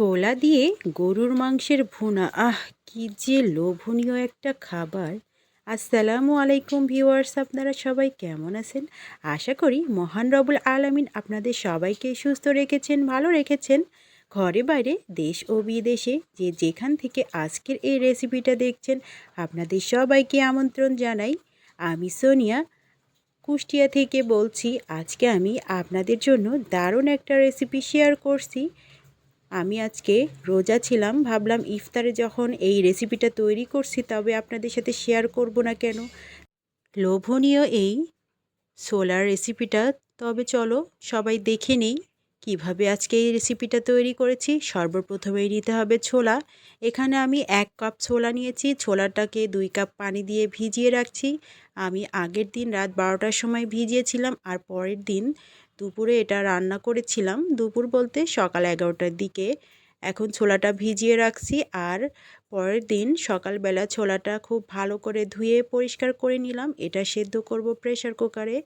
ছোলা দিয়ে গরুর মাংসের ভুনা। আহ, কি যে লোভনীয় একটা খাবার। আসসালামু আলাইকুম ভিউয়ার্স, আপনারা সবাই কেমন আছেন? আশা করি মহান রবুল আলামিন আপনাদের সবাইকে সুস্থ রেখেছেন, ভালো রেখেছেন। ঘরে বাইরে, দেশ ও বিদেশে যে যেখান থেকে আজকের এই রেসিপিটা দেখছেন, আপনাদের সবাইকে আমন্ত্রণ জানাই। আমি সোনিয়া, কুষ্টিয়া থেকে বলছি, আজকে আমি আপনাদের জন্য দারুণ একটা রেসিপি শেয়ার করছি। আমি আজকে রোজা ছিলাম, ভাবলাম ইফতারে যখন এই রেসিপিটা তৈরি করছি তবে আপনাদের সাথে শেয়ার করব না কেন? লোভনীয় এই সোলার রেসিপিটা তবে চলো সবাই দেখে নেই কীভাবে আজকে এই রেসিপিটা তৈরি করেছি। সর্বপ্রথমেই নিতে হবে ছোলা। এখানে আমি এক কাপ ছোলা নিয়েছি। ছোলাটাকে দুই কাপ পানি দিয়ে ভিজিয়ে রাখছি। আমি আগের দিন রাত বারোটার সময় ভিজিয়েছিলাম আর পরের দিন দুপুরে এটা রান্না করেছিলাম। দুপুর বলতে সকাল এগারোটার দিকে। এখন ছোলাটা ভিজিয়ে রাখছি আর পরের দিন সকালবেলা ছোলাটা খুব ভালো করে ধুয়ে পরিষ্কার করে নিলাম। এটা সেদ্ধ করব প্রেশার কুকারে।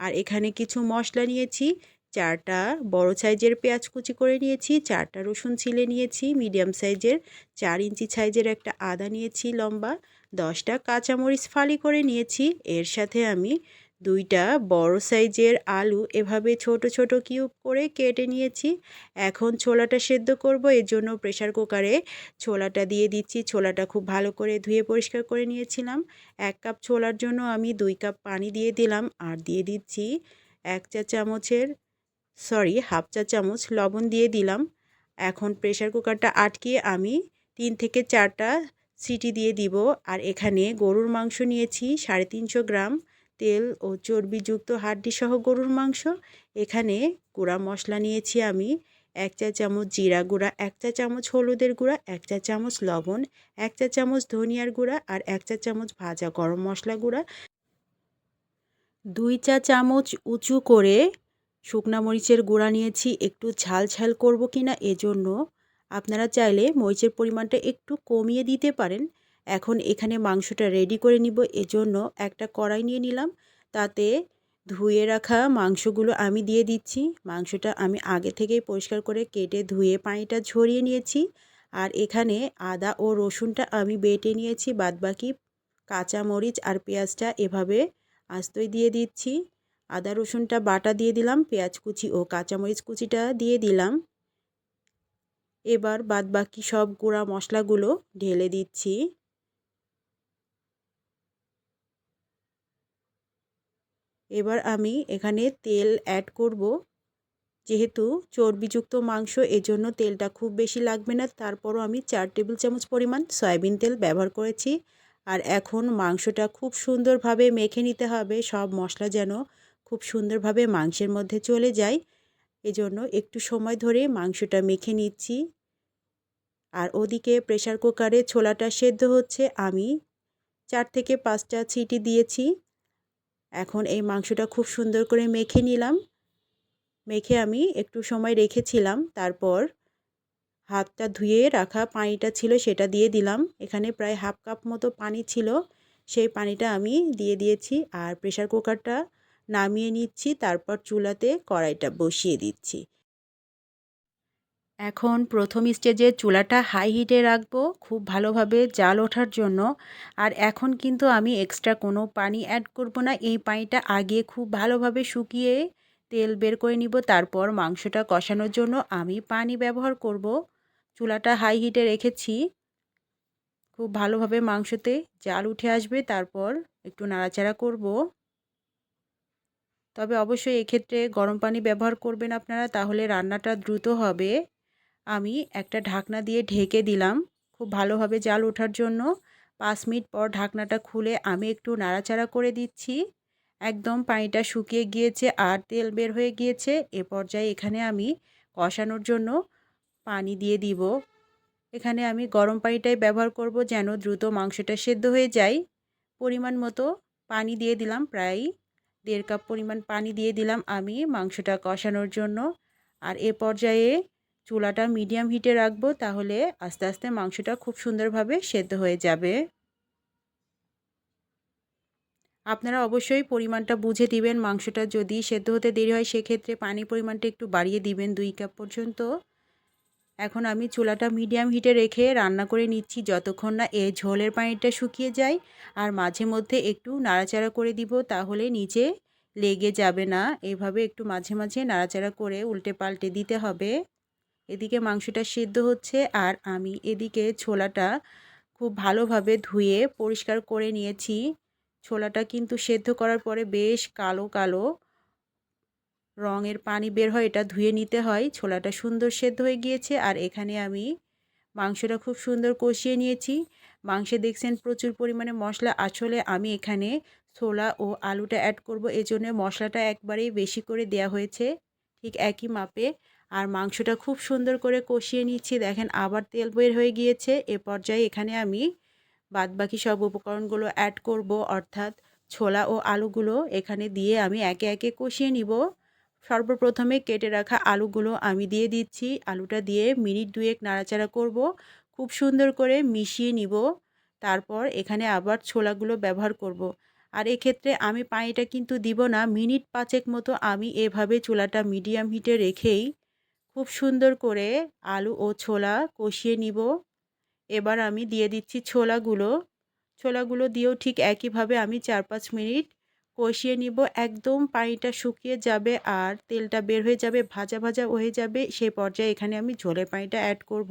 আর এখানে কিছু মশলা নিয়েছি। চারটা বড় সাইজের পেঁয়াজ কুচি করে নিয়েছি, চারটা রসুন ছিলে নিয়েছি, মিডিয়াম সাইজের চার ইঞ্চি সাইজের একটা আদা নিয়েছি লম্বা, দশটা কাঁচামরিচ ফালি করে নিয়েছি। এর সাথে আমি দুইটা বড় সাইজের আলু এভাবে ছোট ছোট কিউব করে কেটে নিয়েছি। এখন ছোলাটা সেদ্ধ করব, এর জন্য প্রেশার কুকারে ছোলাটা দিয়ে দিচ্ছি। ছোলাটা খুব ভালো করে ধুয়ে পরিষ্কার করে নিয়েছিলাম। এক কাপ ছোলার জন্য আমি দুই কাপ পানি দিয়ে দিলাম আর দিয়ে দিচ্ছি এক চা চামচের, সরি, হাফ চা চামচ লবণ দিয়ে দিলাম। এখন প্রেশার কুকারটা আটকিয়ে আমি তিন থেকে চারটা সিটি দিয়ে দিব। আর এখানে গরুর মাংস নিয়েছি সাড়ে তিনশো গ্রাম। তেল ও চর্বিযুক্ত হাড্ডিসহ গরুর মাংস। এখানে গুঁড়া মশলা নিয়েছি আমি, এক চা চামচ জিরা গুঁড়া, এক চা চামচ হলুদের গুঁড়া, এক চা চামচ লবণ, এক চা চামচ ধনিয়ার গুঁড়া আর এক চা চামচ ভাজা গরম মশলা গুঁড়া। দুই চা চামচ উঁচু করে শুকনা মরিচের গুঁড়া নিয়েছি, একটু ঝাল ঝাল করব কি না এজন্য। আপনারা চাইলে মরিচের পরিমাণটা একটু কমিয়ে দিতে পারেন। এখন এখানে মাংসটা রেডি করে নিব। এজন্য একটা কড়াই নিয়ে নিলাম। তাতে ধুয়ে রাখা মাংসগুলো আমি দিয়ে দিচ্ছি। মাংসটা আমি আগে থেকেই পরিষ্কার করে কেটে ধুয়ে পানিটা ঝরিয়ে নিয়েছি। আর এখানে আদা ও রসুনটা আমি বেটে নিয়েছি। বাদবাকি কাঁচা মরিচ আর পেঁয়াজটা এভাবে আস্তই দিয়ে দিচ্ছি। আদা রসুনটা বাটা দিয়ে দিলাম। পেঁয়াজ কুচি ও কাঁচামরিচ কুচিটা দিয়ে দিলাম। এবার বাদবাকি সব গুঁড়া মশলাগুলো ঢেলে দিচ্ছি। এবার আমি এখানে তেল অ্যাড করব। যেহেতু চর্বিযুক্ত মাংস, এজন্য তেলটা খুব বেশি লাগবে না। তারপরও আমি চার টেবিল চামচ পরিমাণ সয়াবিন তেল ব্যবহার করেছি। আর এখন মাংসটা খুব সুন্দরভাবে মেখে নিতে হবে। সব মশলা যেন খুব সুন্দরভাবে মাংসের মধ্যে চলে যায়। এজন্য একটু সময় ধরে মাংসটা মেখে নিচ্ছি। আর ওদিকে প্রেশার কুকারে ছোলাটা সেদ্ধ হচ্ছে। আমি চার থেকে পাঁচটা ছিটি দিয়েছি। এখন এই মাংসটা খুব সুন্দর করে মেখে নিলাম। মেখে আমি একটু সময় রেখেছিলাম, তারপর হাতটা ধুয়ে রাখা পানিটা ছিল সেটা দিয়ে দিলাম। এখানে প্রায় হাফ কাপ মতো পানি ছিল, সেই পানিটা আমি দিয়ে দিয়েছি আর প্রেশার কুকারটা নামিয়ে নিচ্ছি, তারপর চুলাতে কড়াইটা বসিয়ে দিচ্ছি। এখন প্রথম স্টেজে চুলাটা হাই হিটে রাখব খুব ভালোভাবে জাল ওঠার জন্য। আর এখন কিন্তু আমি এক্সট্রা কোনো পানি অ্যাড করব না, এই পানিটা আগে খুব ভালোভাবে শুকিয়ে তেল বের করে নিব, তারপর মাংসটা কষানোর জন্য আমি পানি ব্যবহার করব। চুলাটা হাই হিটে রেখেছি। খুব ভালোভাবে মাংসতে জাল উঠে আসবে, তারপর একটু নাড়াচাড়া করব। তবে অবশ্যই এক্ষেত্রে গরম পানি ব্যবহার করবেন আপনারা, তাহলে রান্নাটা দ্রুত হবে। আমি একটা ঢাকনা দিয়ে ঢেকে দিলাম খুব ভালোভাবে জাল ওঠার জন্য। পাঁচ মিনিট পর ঢাকনাটা খুলে আমি একটু নাড়াচাড়া করে দিচ্ছি। একদম পানিটা শুকিয়ে গিয়েছে আর তেল বের হয়ে গিয়েছে। এ পর্যায়ে এখানে আমি কষানোর জন্য পানি দিয়ে দিব। এখানে আমি গরম পানিটাই ব্যবহার করব যেন দ্রুত মাংসটা সেদ্ধ হয়ে যায়। পরিমাণ মতো পানি দিয়ে দিলাম প্রায় দেড় কাপ পরিমাণ পানি দিয়ে দিলাম আমি মাংসটা কষানোর জন্য। আর এ পর্যায়ে চুলাটা মিডিয়াম হিটে রাখব, তাহলে আস্তে আস্তে মাংসটা খুব সুন্দরভাবে সেদ্ধ হয়ে যাবে। আপনারা অবশ্যই পরিমাণটা বুঝে দিবেন, মাংসটা যদি সেদ্ধ হতে দেরি হয় সেক্ষেত্রে পানির পরিমাণটা একটু বাড়িয়ে দিবেন দুই কাপ পর্যন্ত। এখন আমি চুলাটা মিডিয়াম হিটে রেখে রান্না করে নিচ্ছি যতক্ষণ না এ ঝোলের পানিটা শুকিয়ে যায়। আর মাঝে মধ্যে একটু নাড়াচাড়া করে দিব, তাহলে নিচে লেগে যাবে না। এভাবে একটু মাঝে মাঝে নাড়াচাড়া করে উল্টে পাল্টে দিতে হবে। এদিকে মাংসটা সিদ্ধ হচ্ছে আর আমি এদিকে ছোলাটা খুব ভালোভাবে ধুয়ে পরিষ্কার করে নিয়েছি। ছোলাটা কিন্তু সেদ্ধ করার পরে বেশ কালো কালো রঙের পানি বের হয়, এটা ধুয়ে নিতে হয়। ছোলাটা সুন্দর সেদ্ধ হয়ে গিয়েছে আর এখানে আমি মাংসটা খুব সুন্দর কষিয়ে নিয়েছি। মাংসে দেখছেন প্রচুর পরিমাণে মশলা আসলে আমি এখানে ছোলা ও আলুটা অ্যাড করব। এজন্য মশলাটা একবারেই বেশি করে দেয়া হয়েছে, ঠিক একই মাপে। আর মাংসটা খুব সুন্দর করে কষিয়ে নিচ্ছি। দেখেন আবার তেল বের হয়ে গিয়েছে। এ পর্যায়ে এখানে আমি বাদবাকি সব উপকরণগুলো অ্যাড করব, অর্থাৎ ছোলা ও আলুগুলো এখানে দিয়ে আমি একে একে কষিয়ে নিব। সর্বপ্রথমে কেটে রাখা আলুগুলো আমি দিয়ে দিচ্ছি। আলুটা দিয়ে মিনিট দুয়েক নাড়াচাড়া করব, খুব সুন্দর করে মিশিয়ে নিব। তারপর এখানে আবার ছোলাগুলো ব্যবহার করব। আর এক্ষেত্রে আমি পানিটা কিন্তু দিব না, মিনিট পাঁচেক মতো আমি এভাবে চুলাটা মিডিয়াম হিটে রেখেই খুব সুন্দর করে আলু ও ছোলা কষিয়ে নিব। এবার আমি দিয়ে দিচ্ছি ছোলাগুলো। ছোলাগুলো দিয়েও ঠিক একইভাবে আমি চার পাঁচ মিনিট কষিয়ে নিব। একদম পানিটা শুকিয়ে যাবে আর তেলটা বের হয়ে যাবে, ভাজা ভাজা হয়ে যাবে সেই পর্যায়ে এখানে আমি ঝোলের পানিটা অ্যাড করব।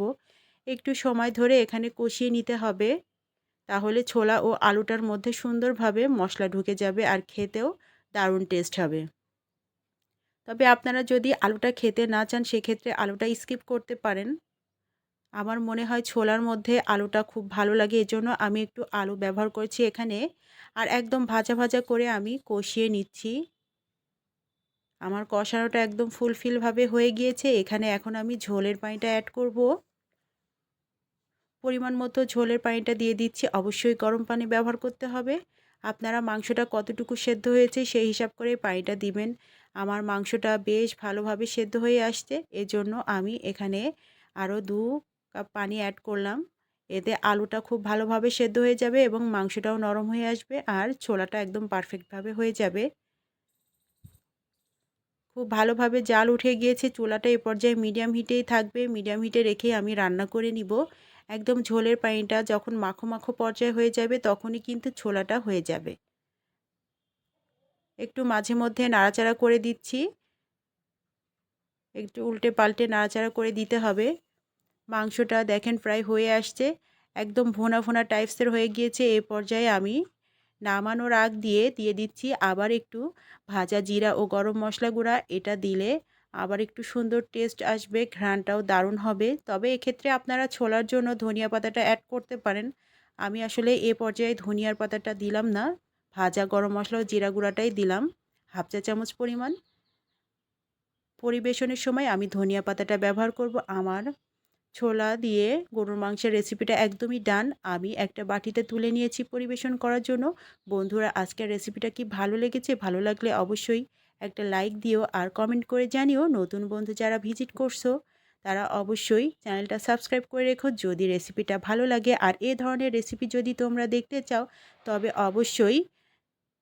একটু সময় ধরে এখানে কষিয়ে নিতে হবে। তাহলে ছোলা ও আলুটার মধ্যে সুন্দরভাবে মশলা ঢুকে যাবে আর খেতেও দারুণ টেস্ট হবে। তবে আপনারা যদি আলুটা খেতে না চান, সেক্ষেত্রে আলুটা স্কিপ করতে পারেন। আমার মনে হয় ছোলার মধ্যে আলুটা খুব ভালো লাগে, এজন্য আমি একটু আলু ব্যবহার করছি এখানে। আর একদম ভাজা ভাজা করে আমি কষিয়ে নিচ্ছি। আমার কষানোটা একদম ফুলফিলভাবে হয়ে গিয়েছে। এখানে এখন আমি ঝোলের পানিটা অ্যাড করব। পরিমাণ মতো ঝোলের পানিটা দিয়ে দিচ্ছি। অবশ্যই গরম পানি ব্যবহার করতে হবে। আপনারা মাংসটা কতটুকু সেদ্ধ হয়েছে সেই হিসাব করে পানিটা দিবেন। আমার মাংসটা বেশ ভালোভাবে সেদ্ধ হয়ে আসছে। এজন্য আমি এখানে আরও দু কাপ পানি অ্যাড করলাম। এতে আলুটা খুব ভালোভাবে সেদ্ধ হয়ে যাবে এবং মাংসটাও নরম হয়ে আসবে আর ছোলাটা একদম পারফেক্টভাবে হয়ে যাবে। খুব ভালোভাবে জাল উঠে গিয়েছে। চুলাটা এ পর্যায়ে মিডিয়াম হিটেই থাকবে। মিডিয়াম হিটে রেখে আমি রান্না করে নিব। একদম ঝোলের পানিটা যখন মাখো মাখো পর্যায়ে হয়ে যাবে তখনই কিন্তু ছোলাটা হয়ে যাবে। একটু মাঝে মধ্যে নাড়াচাড়া করে দিচ্ছি। একটু উল্টে পাল্টে নাড়াচাড়া করে দিতে হবে। মাংসটা দেখেন প্রায় হয়ে আসছে। একদম ভোনা ভোনা টাইপসের হয়ে গিয়েছে। এ পর্যায়ে আমি নামানোর আগ দিয়ে দিয়ে দিচ্ছি আবার একটু ভাজা জিরা ও গরম মশলা গুঁড়া। এটা দিলে আবার একটু সুন্দর টেস্ট আসবে, ঘ্রাণটাও দারুণ হবে। তবে এক্ষেত্রে আপনারা ছোলার জন্য ধনিয়া পাতাটা অ্যাড করতে পারেন। আমি আসলে এ পর্যায়ে ধনিয়ার পাতাটা দিলাম না। ভাজা গরম মশলা ও জিরা গুঁড়াটাই দিলাম। হাফ চা চামচ পরিমাণ। পরিবেশনের সময় আমি ধনিয়া পাতাটা ব্যবহার করব আমার ছোলা দিয়ে। গরুর মাংসের রেসিপিটা একদমই ডান আমি একটা বাটিতে তুলে নিয়েছি পরিবেশন করার জন্য। বন্ধুরা, আজকের রেসিপিটা কি ভালো লেগেছে? ভালো লাগলে অবশ্যই একটা লাইক দিও আর কমেন্ট করে জানিও। নতুন বন্ধু যারা ভিজিট করছ, তারা অবশ্যই চ্যানেলটা সাবস্ক্রাইব করে রেখো। যদি রেসিপিটা ভালো লাগে আর এ ধরনের রেসিপি যদি তোমরা দেখতে চাও, তবে অবশ্যই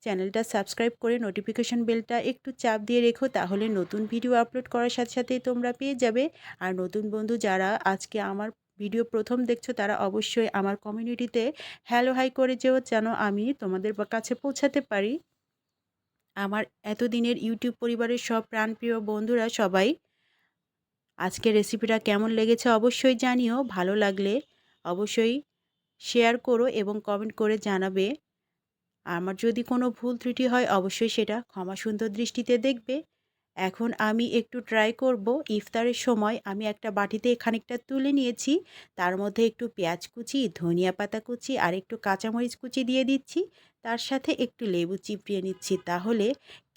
চ্যানেলটা সাবস্ক্রাইব করে নোটিফিকেশান বেলটা একটু চাপ দিয়ে রেখো, তাহলে নতুন ভিডিও আপলোড করার সাথে সাথেই তোমরা পেয়ে যাবে। আর নতুন বন্ধু যারা আজকে আমার ভিডিও প্রথম দেখছ, তারা অবশ্যই আমার কমিউনিটিতে হ্যালো হাই করে যেও, যেন আমি তোমাদের কাছে পৌঁছাতে পারি। আমার এতদিনের ইউটিউব পরিবারের সব প্রাণপ্রিয় বন্ধুরা সবাই, আজকে রেসিপিটা কেমন লেগেছে অবশ্যই জানিও, ভালো লাগলে অবশ্যই শেয়ার করো এবং কমেন্ট করে জানাবে। আমার যদি কোনো ভুল ত্রুটি হয় অবশ্যই সেটা ক্ষমা সুন্দর দৃষ্টিতে দেখবে। এখন আমি একটু ট্রাই করব। ইফতারের সময় আমি একটা বাটিতে খানিকটা তুলে নিয়েছি। তার মধ্যে একটু পেঁয়াজ কুচি, ধনিয়া পাতা কুচি আর একটু কাঁচামরিচ কুচি দিয়ে দিচ্ছি। তার সাথে একটু লেবু চিপড়িয়ে নিচ্ছি, তাহলে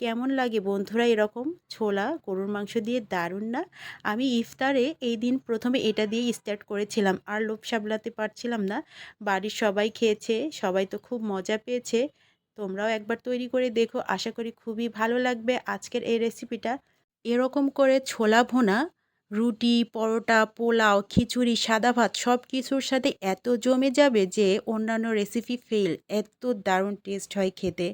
কেমন লাগে বন্ধুরা এরকম? ছোলা, গরুর মাংস দিয়ে দারুণ না? আমি ইফতারে এই দিন প্রথমে এটা দিয়ে স্টার্ট করেছিলাম, আর লোভ সামলাতে পারছিলাম না। বাড়ির সবাই খেয়েছে, সবাই তো খুব মজা পেয়েছে। তোমরাও একবার তৈরি করে দেখো, আশা করি খুবই ভালো লাগবে আজকের এই রেসিপিটা এরকম করে ছোলা ভোনা রুটি, পরোটা, পোলাও, খিচুড়ি, সাদা ভাত সব কিছুর সাথে এত জমে যাবে যে অন্যান্য রেসিপি ফেল এত দারুণ টেস্ট হয় খেতে,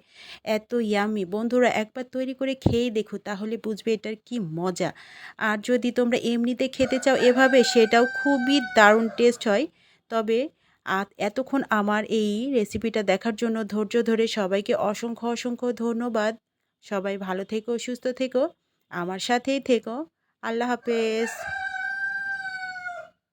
এত ইয়ামি বন্ধুরা, একবার তৈরি করে খেয়ে দেখো, তাহলে বুঝবে এটার কি মজা। আর যদি তোমরা এমনিতে খেতে চাও এভাবে, সেটাও খুবই দারুণ টেস্ট হয়। তবে এতক্ষণ আমার এই রেসিপিটা দেখার জন্য ধৈর্য ধরে সবাইকে অসংখ্য অসংখ্য ধন্যবাদ। সবাই ভালো থেকো, সুস্থ থেকো। আমার সাথেই থেকো। আল্লাহ হাফেজ।